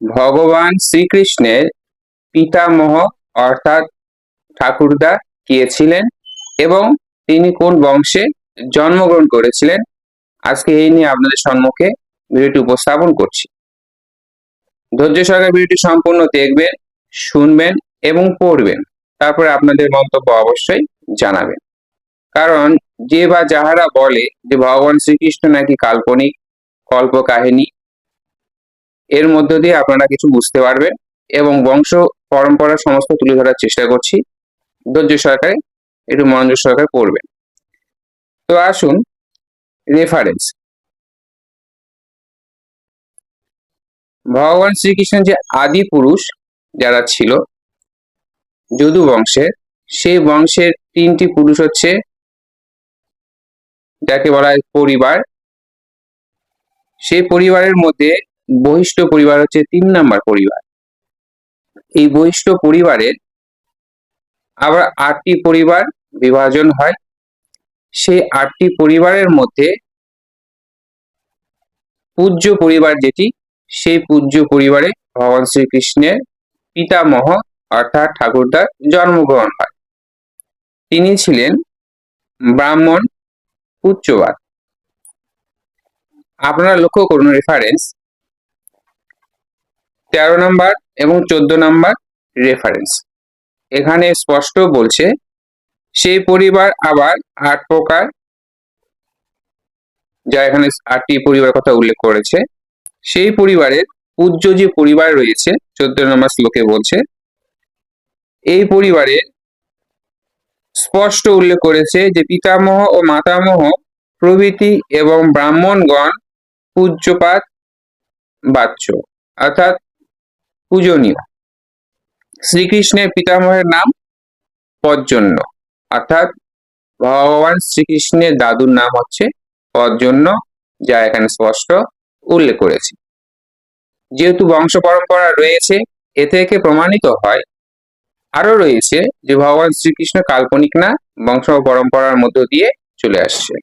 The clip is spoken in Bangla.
ভগবান শ্রীকৃষ্ণের পিতামহ অর্থাৎ ঠাকুরদা কে ছিলেন এবং তিনি কোন বংশে জন্মগ্রহণ করেছিলেন? আজকে এই নিয়ে আপনাদের সম্মুখে ভিডিওটি উপস্থাপন করছি। ধৈর্য সহকারে ভিডিওটি সম্পূর্ণ দেখবেন, শুনবেন এবং পড়বেন। তারপরে আপনাদের মন্তব্য অবশ্যই জানাবেন। কারণ যে বা যাহারা বলে যে ভগবান শ্রীকৃষ্ণ নাকি কাল্পনিক কল্প কাহিনী এর মধ্য দিয়ে আপনারা কিছু বুঝতে পারবেন এবং বংশ পরম্পরা সমস্ত তুলে ধরার চেষ্টা করছি। ধৈর্য সহকারে, একটু মনোযোগ সহকারে পড়বেন। তো আসুন রেফারেন্স ভগবান শ্রীকৃষ্ণ যে আদি পুরুষ যারা ছিল, যদু বংশের, সেই বংশের তিনটি পুরুষ হচ্ছে যাকে বলা হয় পরিবার। সেই পরিবারের মধ্যে বহিষ্ঠ পরিবার হচ্ছে তিন নাম্বার পরিবার। এই বহিষ্ঠ পরিবারের আবার আটটি পরিবার বিভাজন হয়। সেই আটটি পরিবারের মধ্যে পূজ্য পরিবার যেটি, সেই পূজ্য পরিবারে ভগবান শ্রীকৃষ্ণের পিতামহ অর্থাৎ ঠাকুরদার জন্মগ্রহণ হয়। তিনি ছিলেন ব্রাহ্মণ উচ্চবাদ। আপনারা লক্ষ্য করুন রেফারেন্স তেরো নম্বর এবং চোদ্দ নম্বর রেফারেন্স এখানে স্পষ্ট বলছে, সেই পরিবার আবার আট প্রকার, যা এখানে আটটি পরিবার কথা উল্লেখ করেছে। সেই পরিবারের পূজ্য যে পরিবার রয়েছে, চোদ্দ নম্বর শ্লোকে বলছে। এই পরিবারের স্পষ্ট উল্লেখ করেছে যে পিতামহ ও মাতামহ প্রভৃতি এবং ব্রাহ্মণগণ পূজ্যপাত বাচ্য। অর্থাৎ পূজনীয়। শ্রীকৃষ্ণের পিতামহের নাম পর্জন্য অর্থাৎ ভগবান শ্রীকৃষ্ণের দাদুর নাম হচ্ছে পর্জন্য যা এখানে স্পষ্ট উল্লেখ করেছে। যেহেতু বংশ পরম্পরা রয়েছে, এ থেকে প্রমাণিত হয় আরও রয়েছে যে ভগবান শ্রীকৃষ্ণ কাল্পনিক না, বংশ পরম্পরার মধ্য দিয়ে চলে আসছে।